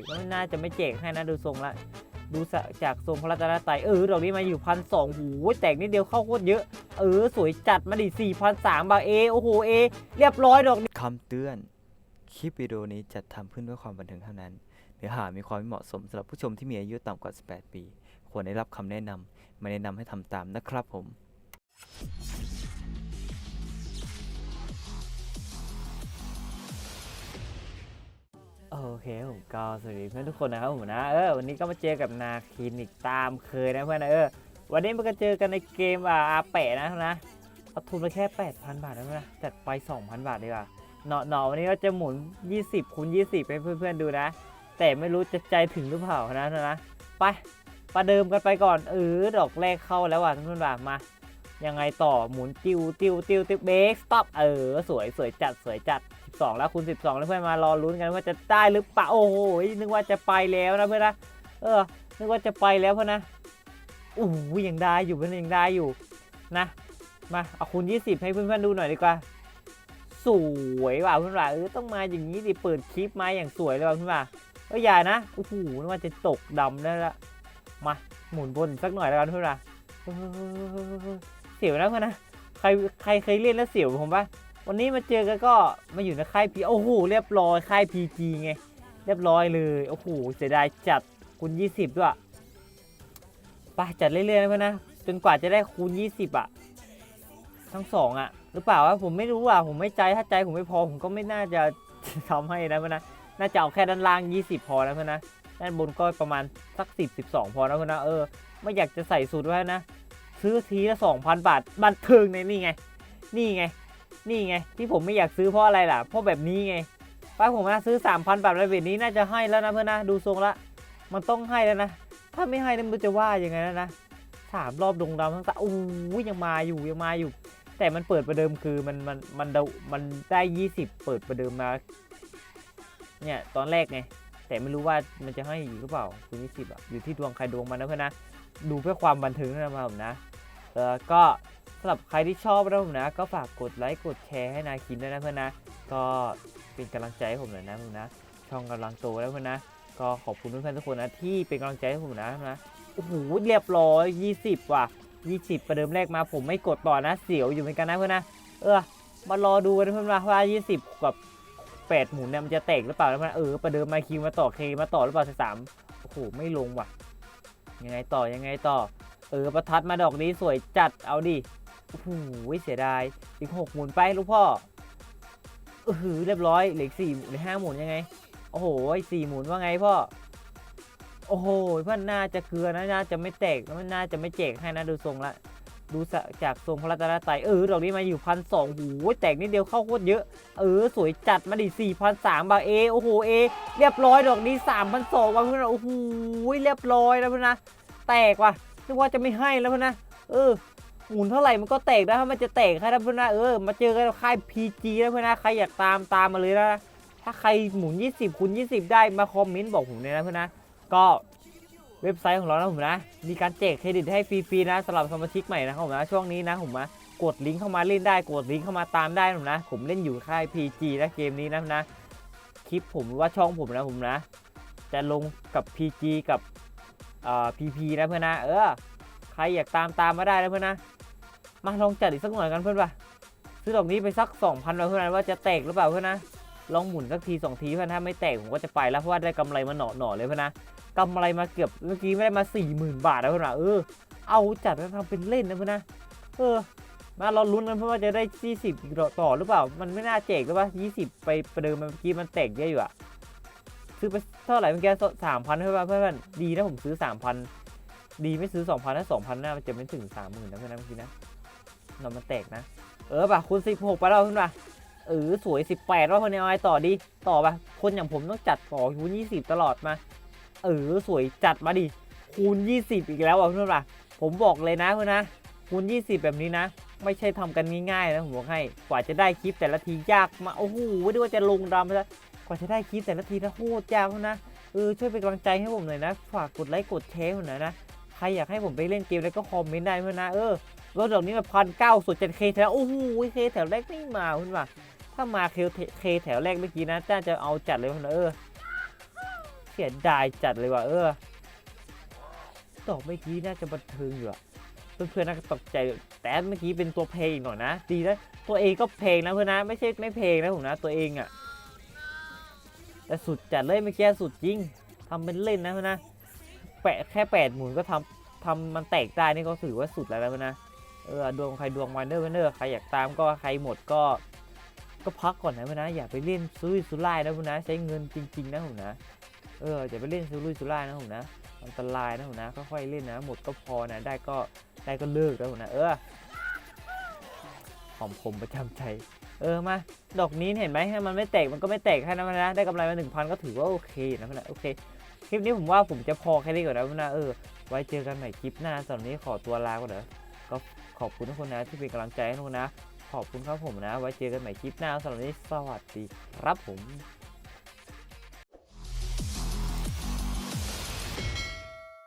กมันน่าจะไม่แจกให้นะดูทรงละ ดูจากทรงพระรัตนตรัยเออดอกนี้มาอยู่พันสองหูยแตกนิดเดียวเข้าโคตรเยอะ เออ สวยจัดมาดิสี่พันสามบาทเอโอ้โหเอ เรียบร้อยดอกนี้คำเตือน คลิปวิดีโอนี้จัดทำเพื่อความบันเทิงเท่านั้น เนื้อหามีความไม่เหมาะสมสำหรับผู้ชมที่มีอายุต่ำกว่า 18 ปี ควรได้รับคำแนะนำไม่แนะนำให้ทำตามนะครับผม เคผมก็สวัสดีเพื่อนทุกคนนะครับผมนะเออวันนี้ก็มาเจอกับนาคินอีกตามเคยนะเพื่อนนะเออวันนี้มันก็เจอกันในเกมอ่าอาแปะนะนะเอาทุนไปแค่ 8,000 บาทนะเพื่อนนะจัดไป 2,000 บาทดีกว่าเนาะเนาะวันนี้ก็จะหมุน 20คูณ20ให้เพื่อนๆดูนะ แต่ไม่รู้จะใจถึงหรือเปล่านะนะไปประเดิมกันไปก่อนเออดอกแรกเข้าแล้วว่ะเพื่อนๆว่ะมายังไงต่อหมุนติวติวติวติวเบรกสต็อปเออสวยสวยจัดสวยจัด 12 แล้วคูณ 12 แล้วเพื่อนมารอลุ้นกันว่าจะได้หรือเปล่าโอ้โหนึกว่าจะไปแล้วนะเพื่อนนะเออนึกว่าจะไปแล้วเพื่อนนะโอ้ยังได้อยู่เพื่อนยังได้อยู่นะมาเอาคูณ 20 ให้เพื่อนๆดูหน่อยดีกว่า สวยว่ะเพื่อนว่าเออต้องมาอย่างนี้ดิเปิดคลิปมาอย่างสวยเลยว่ะเพื่อนว่าเอออย่านะโอ้โหนึกว่าจะตกดำแล้วละมาหมุนบนสักหน่อยแล้วกันเพื่อนว่าเออเสียวนะเพื่อนนะใครใครเคยเล่นแล้วเสียวผมปะ วันนี้มาเจอกันก็มาอยู่ในค่ายพีโอ้โหเรียบร้อยค่ายพีจีไง เรียบร้อยเลยโอ้โหเสียดายจัดคูณ 20 ด้วยไปจัดเรื่อยๆนะเพื่อนนะจนกว่าจะได้คูณ 20 อะ ทั้งสองอะ หรือเปล่าวะผมไม่รู้อะผมไม่ใจถ้าใจผมไม่พอผมก็ไม่น่าจะทำให้นะเพื่อนนะน่าจะเอาแค่ด้านล่าง 20 พอนะเพื่อนนะด้านบนก็ประมาณสัก 10 12 พอนะเพื่อนนะเออไม่อยากจะใส่สูตรไว้นะ ซื้อทีละ2,000 บาทบันเทิงในนี่ไง นี่ไง นี่ไง ที่ผมไม่อยากซื้อเพราะอะไรล่ะ เพราะแบบนี้ไงป้าผมนะซื้อ 3,000 บาทแบบนี้น่าจะให้แล้วนะเพื่อนนะ ดูทรงละ มันต้องให้แล้วนะ ถ้าไม่ให้แล้วมันจะว่ายังไงแล้วนะสามรอบดงดำทั้งสามโอ้ยยังมาอยู่ยังมาอยู่ แต่มันเปิดประเดิมคือมันมันมันเดามันได้ 20 เปิดประเดิมมา เนี่ยตอนแรกไง แต่ไม่รู้ว่ามันจะให้อยู่หรือเปล่าคุณยี่สิบอะอยู่ที่ดวงใครดวงมันนะเพื่อนนะ ดูเพื่อความบันเทิงนะครับผมนะ เออก็สำหรับใครที่ชอบนะผมนะ ก็ฝากกดไลค์กดแชร์ให้นาคินด้วยนะเพื่อนนะ ก็เป็นกำลังใจให้ผมหน่อยนะผมนะ ช่องกำลังโตแล้วเพื่อนนะ ก็ขอบคุณเพื่อนๆทุกคนนะที่เป็นกำลังใจให้ผมนะนะโอ้โหเรียบร้อย 20 ว่ะ 20 ประเดิมแรกมาผมไม่กดต่อนะเสียวอยู่เหมือนกันนะเพื่อนนะ เออมารอดูกันะเพื่อนนะว่า 20 กับ8หมุนเนี่ยมันจะแตกหรือเปล่านะเพื่อนเออประเดิมมาคิวมาต่อเคมาต่อหรือเปล่าสามโอ้โหไม่ลงว่ะ ยังไงต่อยังไงต่อ เออประทัดมาดอกนี้สวยจัดเอาดิโอ้โหเสียดายอีกหกหมุนไปลูกพ่อเออเรียบร้อยเหลืออกสี่หลือห้าหมุนยังไง โอ้โหสี่หมุนว่าไงพ่อโอ้โหเพื่อนน่าจะเกลือนะน่าจะไม่แตกมันน่าจะไม่แจกให้นะดูทรงละดูจากทรงพระรัตนตรัยเออดอกนี้มาอยู่พันสองหูยแตกนิดเดียวเข้าโคตรเยอะ เออ สวยจัดมาดิสี่พันสามบาทเอโอ้โหเอเรียบร้อยดอกนี้สามพันสองว่ะเพื่อนโอ้โหเรียบร้อยแล้วเพื่อนนะแตกว่ะ นึกว่าจะไม่ให้แล้วเพื่อนนะ เออ หมุนเท่าไหร่มันก็แตกได้ถ้ามันจะแตกให้นเพื่อนนะเออ มาเจอกันค่าย PG นะเพื่อนนะใครอยากตามตามมาเลยนะ ถ้าใครหมุน 20คูณ20 ได้มาคอมเมนต์บอกผมเลยนะเพื่อนนะ ก็เว็บไซต์ของเรานะผมนะ มีการแจกเครดิตให้ฟรีๆนะสำหรับสมาชิกใหม่นะครับผมนะช่วงนี้นะผมนะกดลิงก์เข้ามาเล่นได้ กดลิงก์เข้ามาตามได้นะผมนะ ผมเล่นอยู่ค่าย PG นะเกมนี้นะนะ คลิปผมว่าช่องผมนะผมนะ จะลงกับ PG กับ อ่า PP นะเพื่อนนะเออใครอยากตามตามมาได้นะเพื่อนนะมาลองจัดอีกสักหน่อยกันเพื่อนปะซื้อดอกนี้ไปสัก2,000แล้วเพื่อนนะว่าจะแตกหรือเปล่าเพื่อนนะลองหมุนสักทีสองทีเพื่อนถ้าไม่แตกผมก็จะไปแล้วเพราะว่าได้กำไรมาหน่อหน่อเลยเพื่อนนะกำไรมาเกือบเมื่อกี้ไม่ได้มา4 0,000 บาทนะเพื่อนนะเออเอาจัดแล้วทำเป็นเล่นนะเพื่อนนะเออมาเราลุ้นกันเพื่อว่าจะได้ 20ต่อหรือเปล่า มันไม่น่าแจกหรือเปล่า20 ไปประเดิมเมื่อกี้มันแตกเยอะอยู่อะ ซื้อไปเท่าไหร่เมื่อกี้สามพันเพื่อนเพื่อนดีนะผมซื้อ3,000ดีไม่ซื้อ2,000ถ้า2,000น่าจะไม่ถึง30,000นนะเพื่อนนะเมื่อกี้นะนอนมันแตกนะ เออป่ะคูณ16ไปแล้วเพื่อนป่ะเออสวย18ว่าคนในออต่อดีต่อป่ะคนอย่างผมต้องจัดต่อคูณ20ตลอดมาเออสวยจัดมาดิคูณ20อีกแล้วอะเพื่อนป่ะผมบอกเลยนะเพื่อนนะคูณ20แบบนี้นะไม่ใช่ทำกันง่ายๆนะผมบอกให้ กว่าจะได้คลิปแต่ละทียากมา โอ้โหไม่ได้ว่าจะลงดำซะก ว่าจะได้คลิปแต่ละทีนะโคตรยากนะเออช่วยเป็นกำลังใจให้ผมหน่อยนะ ฝากกดไลค์กดแชร์ผมหน่อยนะ ใครอยากให้ผมไปเล่นเกมแล้วก็คอมเมนต์ได้เพื่อนนะเออรถดอกนี้มาพันเก้าสุดเจ็ดเคแถวโอ้โหเคแถวแรกไม่มาคุณว่าถ้ามาเคเคแถวแรกเมื่อกี้นะจ้าจะเอาจัดเลยคุณเออเสียดายจัดเลยว่ะเออดอกเมื่อกี้น่าจะบันเทิงอยู่อะเพื่อนๆน่าจะตกใจแต่เมื่อกี้เป็นตัวเพลงอีกหน่อยนะ ดีนะตัวเองก็เพลงนะเพื่อนนะไม่ใช่ไม่เพลงนะผมนะตัวเองอะ แต่สุดจัดเลยเมื่อกี้สุดจริงทำเป็นเล่นนะเพื่อนนะแปะแค่แปดหมุนก็ทำทำมันแตกได้นี่ก็ถือว่าสุดแล้วนะ เออดวงใครดวงมันเนอร์เนอร์ใครอยากตามก็ใครหมดก็ ก็พักก่อนนะเพื่อนนะ อย่าไปเล่นซุยซุร่ายนะเพื่อนนะ ใช้เงินจริง ๆ นะผมนะ เอออย่าไปเล่นซุยซุร่ายนะผมนะ อันตรายนะผมนะ ค่อยๆเล่นนะ หมดก็พอนะ ได้ก็ได้ก็เลิกนะผมนะ เออหอมคมประจำใจ เออมาดอกนี้เห็นไหมถ้ามันไม่แตกมันก็ไม่แตกแค่นั้นนะได้กำไรมาหนึ่งพันก็ถือว่าโอเคนะพื่นะโอเคคลิปนี้ผมว่าผมจะพอแค่นี้ก่อนนะพื่นะเออไว้เจอกันใหม่คลิปหน้าสำหรับนี้ขอตัวลาก่อนเถอะก็ขอบคุณทุกคนนะที่เป็นกำลังใจให้ทุกคนนะ ขอบคุณครับผมนะ ไว้เจอกันใหม่คลิปหน้าสำหรับนี้สวัสดีครับผม